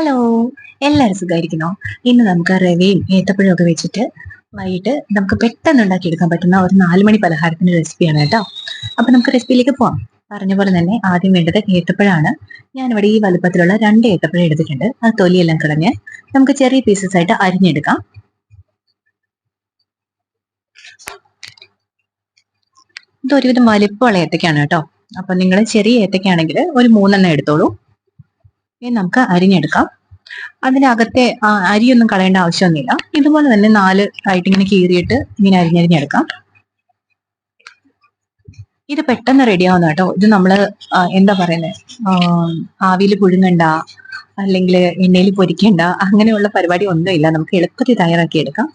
Hello എല്ലാവരും സുഖമായിരിക്കണോ ഇന്ന് നമുക്ക് റവയും ഏത്തപ്പഴവും ഒക്കെ വെച്ചിട്ട് വൈകിട്ട് നമുക്ക് പെട്ടെന്ന് ഉണ്ടാക്കിയെടുക്കാൻ പറ്റുന്ന ഒരു നാലുമണി പലഹാരത്തിന്റെ റെസിപ്പിയാണ് കേട്ടോ. അപ്പൊ നമുക്ക് റെസിപ്പിയിലേക്ക് പോവാം. പറഞ്ഞ പോലെ തന്നെ ആദ്യം വേണ്ടത് ഏത്തപ്പഴമാണ്. ഞാനിവിടെ ഈ വലുപ്പത്തിലുള്ള രണ്ട് ഏത്തപ്പഴം എടുത്തിട്ടുണ്ട്. അത് തൊലിയെല്ലാം കളഞ്ഞ് നമുക്ക് ചെറിയ പീസസ് ആയിട്ട് അരിഞ്ഞെടുക്കാം. ഇത് ഒരുവിധം വലിപ്പമുള്ള ഏത്തക്കാണ് കേട്ടോ. അപ്പൊ നിങ്ങൾ ചെറിയ ഏത്തക്കാണെങ്കിൽ ഒരു മൂന്നെണ്ണം എടുത്തോളൂ. ഇനി നമുക്ക് അരിഞ്ഞെടുക്കാം. അതിനകത്തെ അരിയൊന്നും കളയേണ്ട ആവശ്യമൊന്നുമില്ല. ഇതുപോലെ തന്നെ നാല് ആയിട്ട് ഇങ്ങനെ കീറിയിട്ട് ഇങ്ങനെ അരിഞ്ഞരിഞ്ഞെടുക്കാം. ഇത് പെട്ടെന്ന് റെഡി ആവുന്ന കേട്ടോ ഇത് നമ്മൾ എന്താ പറയുന്നത് ആവിയിൽ പുഴുങ്ങണ്ട അല്ലെങ്കിൽ എണ്ണയിൽ പൊരിക്കേണ്ട അങ്ങനെയുള്ള പരിപാടി ഒന്നുമില്ല. നമുക്ക് എളുപ്പത്തിൽ തയ്യാറാക്കി എടുക്കാം.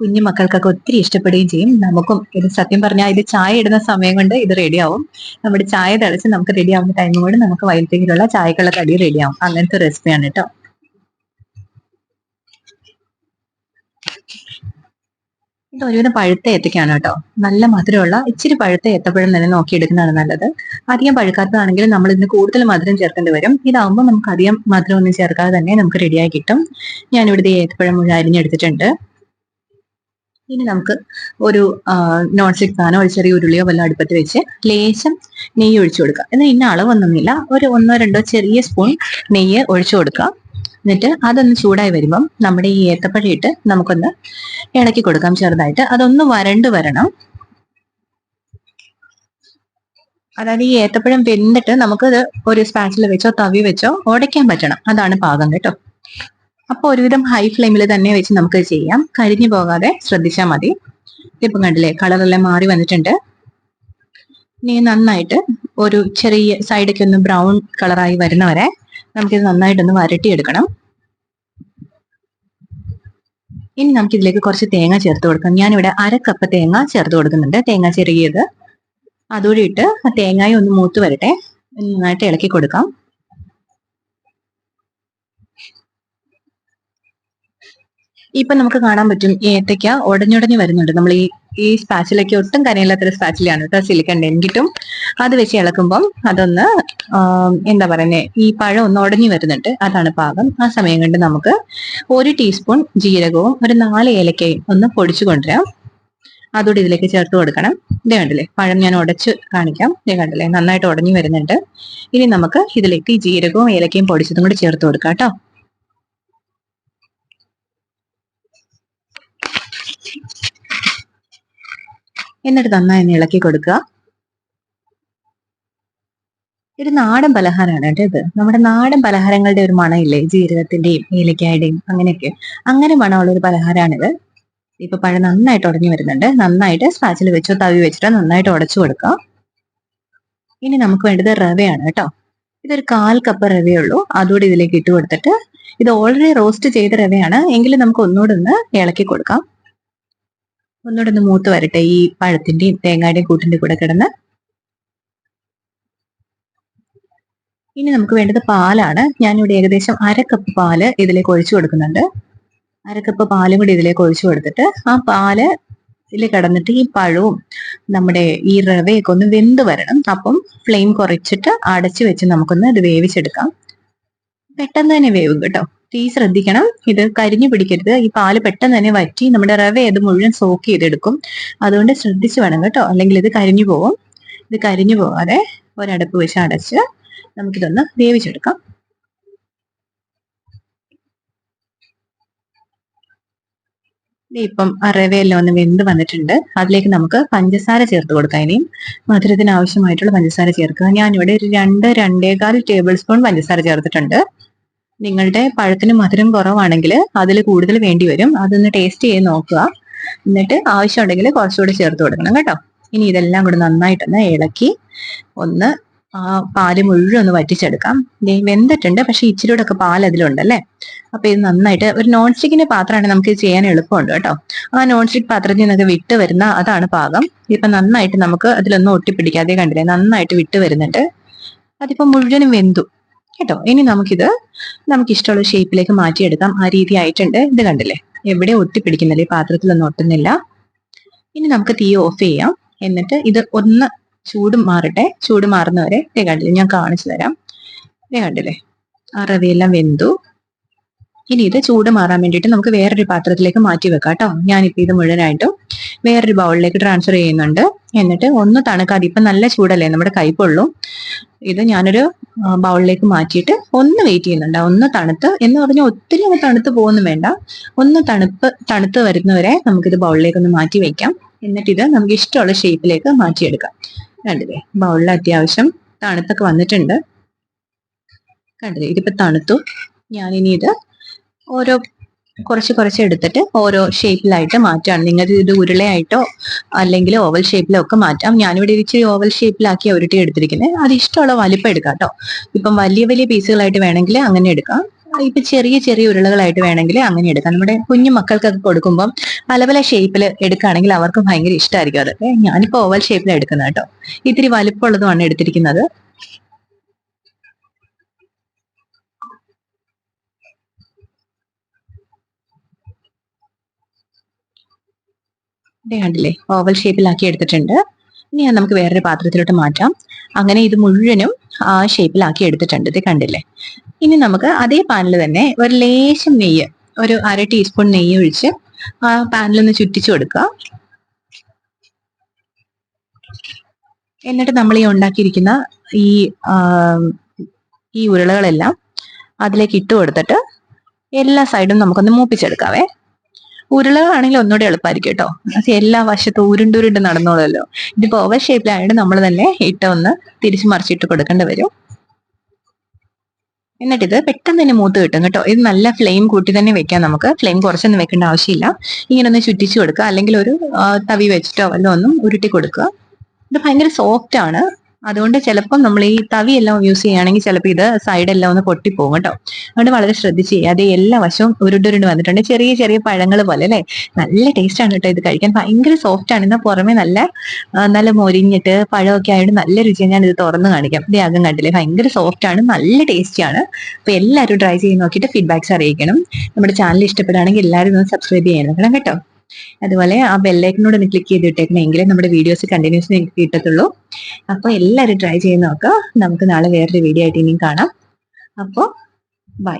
കുഞ്ഞു മക്കൾക്കൊക്കെ ഒത്തിരി ഇഷ്ടപ്പെടുകയും ചെയ്യും. നമുക്കും ഇത് സത്യം പറഞ്ഞാൽ ഇത് ചായ ഇടുന്ന സമയം കൊണ്ട് ഇത് റെഡിയാവും നമ്മുടെ ചായ തിളച്ച് നമുക്ക് റെഡി ആവുന്ന ടൈം കൊണ്ട് നമുക്ക് വൈകിട്ടേക്കുള്ള ചായക്കുള്ള കടി റെഡിയാവും അങ്ങനത്തെ റെസിപ്പിയാണ് കേട്ടോ ഇത് ഒരുവിധം പഴുത്ത ഏത്തക്കാണ് കേട്ടോ. നല്ല മധുരമുള്ള ഇച്ചിരി പഴുത്ത ഏത്തപ്പഴം തന്നെ നോക്കിയെടുക്കുന്നതാണ് നല്ലത്. അധികം പഴുക്കാത്തതാണെങ്കിൽ നമ്മൾ ഇതിന് കൂടുതൽ മധുരം ചേർക്കേണ്ടി വരും. ഇതാവുമ്പോൾ നമുക്ക് അധികം മധുരം ഒന്നും ചേർക്കാതെ തന്നെ നമുക്ക് റെഡിയായി കിട്ടും. ഞാനിവിടെ ഏത്തപ്പഴം മുഴുവൻ അരിഞ്ഞെടുത്തിട്ടുണ്ട്. ഇനി നമുക്ക് ഒരു നോൺ സ്റ്റിക് പാനോ ഒരു ചെറിയ ഉരുളിയോ വല്ല അടുപ്പത്ത് വെച്ച് ലേശം നെയ്യ് ഒഴിച്ചു കൊടുക്കുക എന്നാൽ ഇന്ന അളവൊന്നുമില്ല. ഒരു ഒന്നോ രണ്ടോ ചെറിയ സ്പൂൺ നെയ്യ് ഒഴിച്ചു കൊടുക്കുക എന്നിട്ട് അതൊന്ന് ചൂടായി വരുമ്പം നമ്മുടെ ഈ ഏത്തപ്പഴം ഇട്ട് നമുക്കൊന്ന് ഇളക്കി കൊടുക്കാം ചെറുതായിട്ട്. അതൊന്ന് വരണ്ട് വരണം. അതായത് ഈ ഏത്തപ്പഴം വെന്തിട്ട് നമുക്കത് ഒരു സ്പാച്ചിൽ വെച്ചോ തവി വെച്ചോ ഉടയ്ക്കാൻ പറ്റണം. അതാണ് പാകം കേട്ടോ. അപ്പൊ ഒരുവിധം ഹൈ ഫ്ലെയിമിൽ തന്നെ വെച്ച് നമുക്ക് ചെയ്യാം. കരിഞ്ഞു പോകാതെ ശ്രദ്ധിച്ചാൽ മതി. ഇപ്പം കണ്ടില്ലേ കളറെല്ലാം മാറി വന്നിട്ടുണ്ട്. ഇനി നന്നായിട്ട് ഒരു ചെറിയ സൈഡൊക്കെ ഒന്ന് ബ്രൗൺ കളറായി വരുന്നവരെ നമുക്കിത് നന്നായിട്ടൊന്ന് വരട്ടിയെടുക്കണം. ഇനി നമുക്ക് ഇതിലേക്ക് കുറച്ച് തേങ്ങ ചേർത്ത് കൊടുക്കാം. ഞാനിവിടെ അര കപ്പ് തേങ്ങ ചേർത്ത് കൊടുക്കുന്നുണ്ട്. തേങ്ങ ചെറിയത് അതുകൂടി ഇട്ട് തേങ്ങായി ഒന്ന് മൂത്ത് വരട്ടെ. നന്നായിട്ട് ഇളക്കി കൊടുക്കാം. ഇപ്പൊ നമുക്ക് കാണാൻ പറ്റും ഏത്തയ്ക്ക ഉടഞ്ഞുടഞ്ഞു വരുന്നുണ്ട്. നമ്മൾ ഈ ഈ സ്പാച്ചിലൊക്കെ ഒട്ടും കനയില്ലാത്തൊരു സ്പാച്ചിലാണ് കേട്ടോ സിലിക്കൺ എങ്കിട്ടും അത് വെച്ച് ഇളക്കുമ്പം അതൊന്ന് എന്താ പറയുന്നത് ഈ പഴം ഒന്ന് ഉടഞ്ഞു വരുന്നുണ്ട്. അതാണ് പാകം. ആ സമയം കൊണ്ട് നമുക്ക് ഒരു ടീസ്പൂൺ ജീരകവും ഒരു നാല് ഏലക്കയും ഒന്ന് പൊടിച്ചു കൊണ്ടുവരാം. അതോടെ ഇതിലേക്ക് ചേർത്ത് കൊടുക്കണം. ഇത് കണ്ടില്ലേ പഴം ഞാൻ ഉടച്ച് കാണിക്കാം. ഇത് കണ്ടില്ലേ നന്നായിട്ട് ഉടഞ്ഞു വരുന്നുണ്ട്. ഇനി നമുക്ക് ഇതിലേക്ക് ജീരകവും ഏലക്കയും പൊടിച്ചതും കൂടി ചേർത്ത് കൊടുക്കാം കേട്ടോ. എന്നിട്ട് നന്നായി ഒന്ന് ഇളക്കി കൊടുക്കുക. ഒരു നാടൻ പലഹാരമാണ് കേട്ടോ ഇത്. നമ്മുടെ നാടൻ പലഹാരങ്ങളുടെ ഒരു മണമില്ലേ? ജീരകത്തിന്റെയും ഏലക്കായുടെയും അങ്ങനെയൊക്കെ. അങ്ങനെ മണമുള്ള ഒരു പലഹാരമാണിത്. ഇപ്പൊ പഴം നന്നായിട്ട് ഉടഞ്ഞു വരുന്നുണ്ട്. നന്നായിട്ട് സ്പാച്ചിൽ വെച്ചോ തവി വെച്ചിട്ടോ നന്നായിട്ട് ഉടച്ചു കൊടുക്കുക ഇനി നമുക്ക് വേണ്ടത് റവയാണ് കേട്ടോ. ഇതൊരു കാൽ കപ്പ് റവയേ ഉള്ളൂ. അതുകൂടി ഇതിലേക്ക് ഇട്ട് കൊടുത്തിട്ട് ഇത് ഓൾറെഡി റോസ്റ്റ് ചെയ്ത റവയാണ്. എങ്കിലും നമുക്ക് ഒന്നുകൂടെ ഒന്ന് ഇളക്കി കൊടുക്കാം. ഒന്നുകൂടെ ഒന്ന് മൂത്ത് വരട്ടെ. ഈ പഴത്തിന്റെയും തേങ്ങയുടെയും കൂട്ടിന്റെ കൂടെ കിടന്ന്. ഇനി നമുക്ക് വേണ്ടത് പാലാണ്. ഞാനിവിടെ ഏകദേശം അരക്കപ്പ് കപ്പ് പാൽ ഇതിലേക്ക് ഒഴിച്ചു കൊടുക്കുന്നുണ്ട്. അരക്കപ്പ് കപ്പ് പാലും കൂടി ഇതിലേക്ക് ഒഴിച്ചു കൊടുത്തിട്ട് ആ പാൽ ഇതിൽ കിടന്നിട്ട് ഈ പഴവും നമ്മുടെ ഈ റവയൊക്കെ ഒന്ന് വെന്ത് വരണം. അപ്പം ഫ്ലെയിം കുറച്ചിട്ട് അടച്ചു വെച്ച് നമുക്കൊന്ന് ഇത് വേവിച്ചെടുക്കാം. പെട്ടെന്ന് തന്നെ വേവും കേട്ടോ. തീ ശ്രദ്ധിക്കണം. ഇത് കരിഞ്ഞു പിടിക്കരുത്. ഈ പാൽ പെട്ടെന്ന് തന്നെ വറ്റി നമ്മുടെ റവ ഇത് മുഴുവൻ സോക്ക് ചെയ്തെടുക്കും. അതുകൊണ്ട് ശ്രദ്ധിച്ച് വേണം കേട്ടോ. അല്ലെങ്കിൽ ഇത് കരിഞ്ഞു പോകും ഇത് കരിഞ്ഞു പോകാതെ ഒരടപ്പ് വെച്ച് അടച്ച് നമുക്കിതൊന്ന് വേവിച്ചെടുക്കാം. ഇപ്പം റവയെല്ലാം ഒന്ന് വെന്ത് വന്നിട്ടുണ്ട്. അതിലേക്ക് നമുക്ക് പഞ്ചസാര ചേർത്ത് കൊടുക്കാം ഇനിയും. മധുരത്തിന് ആവശ്യമായിട്ടുള്ള പഞ്ചസാര ചേർക്കുക. ഞാനിവിടെ ഒരു രണ്ട് രണ്ടേകാൽ ടേബിൾ സ്പൂൺ പഞ്ചസാര ചേർത്തിട്ടുണ്ട്. നിങ്ങളുടെ പഴത്തിന് മധുരം കുറവാണെങ്കിൽ അതിൽ കൂടുതൽ വേണ്ടി വരും. അതൊന്ന് ടേസ്റ്റ് ചെയ്ത് നോക്കുക. എന്നിട്ട് ആവശ്യമുണ്ടെങ്കിൽ കുറച്ചുകൂടി ചേർത്ത് കൊടുക്കണം കേട്ടോ. ഇനി ഇതെല്ലാം കൂടി നന്നായിട്ടൊന്ന് ഇളക്കി ഒന്ന് ആ പാൽ മുഴുവൻ ഒന്ന് വറ്റിച്ചെടുക്കാം. വെന്തിട്ടുണ്ട് പക്ഷെ ഇച്ചിരി കൂടെ ഒക്കെ പാൽ അതിലുണ്ടല്ലേ അപ്പൊ ഇത് നന്നായിട്ട് ഒരു നോൺ സ്റ്റിക്കിന്റെ പാത്രമാണ് നമുക്ക് ചെയ്യാൻ എളുപ്പമുണ്ട് കേട്ടോ. ആ നോൺ സ്റ്റിക് പാത്രത്തിൽ നിന്നൊക്കെ വിട്ട് വരുന്ന അതാണ് പാകം. ഇപ്പൊ നന്നായിട്ട് നമുക്ക് അതിലൊന്നും ഒട്ടിപ്പിടിക്കാതെ കണ്ടില്ലേ? നന്നായിട്ട് വിട്ട് വരുന്നുണ്ട്. അതിപ്പോ മുഴുവനും വെന്തു. കേട്ടോ? ഇനി നമുക്കിത് നമുക്ക് ഇഷ്ടമുള്ള ഷേപ്പിലേക്ക് മാറ്റിയെടുക്കാം. ആ രീതി ആയിട്ടുണ്ട്. ഇത് കണ്ടില്ലേ? എവിടെ ഒട്ടിപ്പിടിക്കുന്നില്ല ഈ പാത്രത്തിലൊന്നും ഒട്ടുന്നില്ല. ഇനി നമുക്ക് തീ ഓഫ് ചെയ്യാം. എന്നിട്ട് ഇത് ഒന്ന് ചൂട് മാറട്ടെ. ചൂട് മാറുന്നവരെ ഇതേ കണ്ടില്ലേ? ഞാൻ കാണിച്ചു തരാം. ഇതേ കണ്ടില്ലേ? ആ റവയെല്ലാം വെന്തു. ഇനി ഇത് ചൂട് മാറാൻ വേണ്ടിയിട്ട് നമുക്ക് വേറൊരു പാത്രത്തിലേക്ക് മാറ്റി വെക്കാം കേട്ടോ. ഞാനിപ്പോൾ ഇത് മുഴുവനായിട്ടും വേറൊരു ബൗളിലേക്ക് ട്രാൻസ്ഫർ ചെയ്യുന്നുണ്ട്. എന്നിട്ട് ഒന്ന് തണുക്കാതെ ഇപ്പം നല്ല ചൂടല്ലേ നമ്മുടെ കൈപ്പൊള്ളും. ഇത് ഞാനൊരു ബൗളിലേക്ക് മാറ്റിയിട്ട് ഒന്ന് വെയിറ്റ് ചെയ്യുന്നുണ്ട്. ഒന്ന് തണുത്ത് എന്ന് പറഞ്ഞാൽ ഒത്തിരി അങ്ങ് തണുത്ത് പോകുന്നു വേണ്ട. ഒന്ന് തണുപ്പ് തണുത്ത് വരുന്നവരെ നമുക്കിത് ബൗളിലേക്ക് ഒന്ന് മാറ്റി വെക്കാം. എന്നിട്ട് ഇത് നമുക്ക് ഇഷ്ടമുള്ള ഷേപ്പിലേക്ക് മാറ്റിയെടുക്കാം. കണ്ടില്ലേ? ബൗളിൽ അത്യാവശ്യം തണുത്തൊക്കെ വന്നിട്ടുണ്ട്. കണ്ടില്ലേ? ഇതിപ്പോ തണുത്തു. ഞാനിനി ഇത് ഓരോ കുറച്ച് കുറച്ച് എടുത്തിട്ട് ഓരോ ഷേപ്പിലായിട്ട് മാറ്റാണ് നിങ്ങൾക്ക് ഇത് ഉരുളയായിട്ടോ അല്ലെങ്കിൽ ഓവൽ ഷേപ്പിലോ ഒക്കെ മാറ്റാം. ഞാനിവിടെ ഇച്ചിരി ഓവൽ ഷേപ്പിലാക്കി ഉരുട്ടി എടുത്തിരിക്കുന്നത് അത് ഇഷ്ടമുള്ള വലിപ്പം എടുക്കാം കേട്ടോ ഇപ്പം വലിയ വലിയ പീസുകളായിട്ട് വേണമെങ്കിൽ അങ്ങനെ എടുക്കാം. ഇപ്പൊ ചെറിയ ചെറിയ ഉരുളകളായിട്ട് വേണമെങ്കിൽ അങ്ങനെ എടുക്കാം. നമ്മുടെ കുഞ്ഞു മക്കൾക്കൊക്കെ കൊടുക്കുമ്പോൾ പല പല ഷേപ്പിൽ എടുക്കുകയാണെങ്കിൽ അവർക്ക് ഭയങ്കര ഇഷ്ടമായിരിക്കും അതൊക്കെ ഞാനിപ്പോ ഓവൽ ഷേപ്പിലാണ് എടുക്കുന്നത് കേട്ടോ ഇത്തിരി വലിപ്പമുള്ളതുമാണ് എടുത്തിരിക്കുന്നത്. ദേ കണ്ടില്ലേ? ഓവൽ ഷേപ്പിലാക്കി എടുത്തിട്ടുണ്ട്. ഇനി നമുക്ക് വേറൊരു പാത്രത്തിലോട്ട് മാറ്റാം. അങ്ങനെ ഇത് മുഴുവനും ആ ഷേപ്പിലാക്കി എടുത്തിട്ടുണ്ട്. ഇത് കണ്ടില്ലേ? ഇനി നമുക്ക് അതേ പാനിൽ തന്നെ ഒരു ലേശം നെയ്യ് ഒരു അര ടീസ്പൂൺ നെയ്യ് ഒഴിച്ച് ആ പാനിലൊന്ന് ചുറ്റിച്ചു കൊടുക്കുക. എന്നിട്ട് നമ്മൾ ഈ ഉണ്ടാക്കിയിരിക്കുന്ന ഈ ഈ ഉരുളകളെല്ലാം അതിലേക്ക് ഇട്ട് കൊടുത്തിട്ട് എല്ലാ സൈഡും നമുക്കൊന്ന് മൂപ്പിച്ചെടുക്കാവേ. ഉരുളകളാണെങ്കിൽ ഒന്നുകൂടെ എളുപ്പമായിരിക്കും കേട്ടോ. അത് എല്ലാ വശത്തും ഉരുണ്ടുരുണ്ട് നടന്നോളല്ലോ ഇതിപ്പോ ഓവർ ഷേപ്പിലായതുകൊണ്ട് നമ്മൾ തന്നെ ഇട്ട ഒന്ന് തിരിച്ചു മറിച്ചിട്ട് കൊടുക്കേണ്ടി വരും. എന്നിട്ട് ഇത് പെട്ടെന്ന് തന്നെ മൂത്ത് കിട്ടും കേട്ടോ. ഇത് നല്ല ഫ്ലെയിം കൂട്ടി തന്നെ വെക്കാം നമുക്ക്. ഫ്ലെയിം കുറച്ചൊന്നും വെക്കേണ്ട ആവശ്യമില്ല. ഇങ്ങനെ ഒന്ന് ചുറ്റിച്ചു കൊടുക്കുക. അല്ലെങ്കിൽ ഒരു തവി വെച്ചിട്ടോ വല്ലതും ഒന്നും ഉരുട്ടി കൊടുക്കുക. ഇത് ഭയങ്കര സോഫ്റ്റ് ആണ്. അതുകൊണ്ട് ചിലപ്പോൾ നമ്മൾ ഈ തവി എല്ലാം യൂസ് ചെയ്യുകയാണെങ്കിൽ ചിലപ്പോൾ ഇത് സൈഡ് എല്ലാം ഒന്ന് പൊട്ടിപ്പോകും കേട്ടോ. അതുകൊണ്ട് വളരെ ശ്രദ്ധിച്ച് അത് എല്ലാ വശവും ഉരുണ്ടുരുണ്ട് വന്നിട്ടുണ്ട്. ചെറിയ ചെറിയ പഴങ്ങൾ പോലെ അല്ലേ? നല്ല ടേസ്റ്റ് ആണ് കേട്ടോ ഇത് കഴിക്കാൻ. ഭയങ്കര സോഫ്റ്റ് ആണ്. എന്നാൽ പുറമെ നല്ല നല്ല മൊരിഞ്ഞിട്ട് പഴമൊക്കെ ആയിട്ട് നല്ല രുചിയാണ് ഞാൻ ഇത് തുറന്ന് കാണിക്കാം. ഇത് അകം കണ്ടില്ലേ? ഭയങ്കര സോഫ്റ്റ് ആണ്. നല്ല ടേസ്റ്റി ആണ്. അപ്പൊ എല്ലാവരും ട്രൈ ചെയ്ത് നോക്കിയിട്ട് ഫീഡ്ബാക്സ് അറിയിക്കണം. നമ്മുടെ ചാനൽ ഇഷ്ടപ്പെടുകയാണെങ്കിൽ എല്ലാവരും ഒന്ന് സബ്സ്ക്രൈബ് ചെയ്യണം കേട്ടോ. അതുപോലെ ആ ബെല്ലൈക്കനോട് ഒന്ന് ക്ലിക്ക് ചെയ്തിട്ടേക്കണമെങ്കിൽ നമ്മുടെ വീഡിയോസ് കണ്ടിന്യൂസ് നിങ്ങൾക്ക് കിട്ടത്തുള്ളൂ. അപ്പോൾ എല്ലാവരും ട്രൈ ചെയ്ത് നോക്കുക നമുക്ക് നാളെ വേറൊരു വീഡിയോ ആയിട്ട് ഇനിയും കാണാം. അപ്പോൾ ബൈ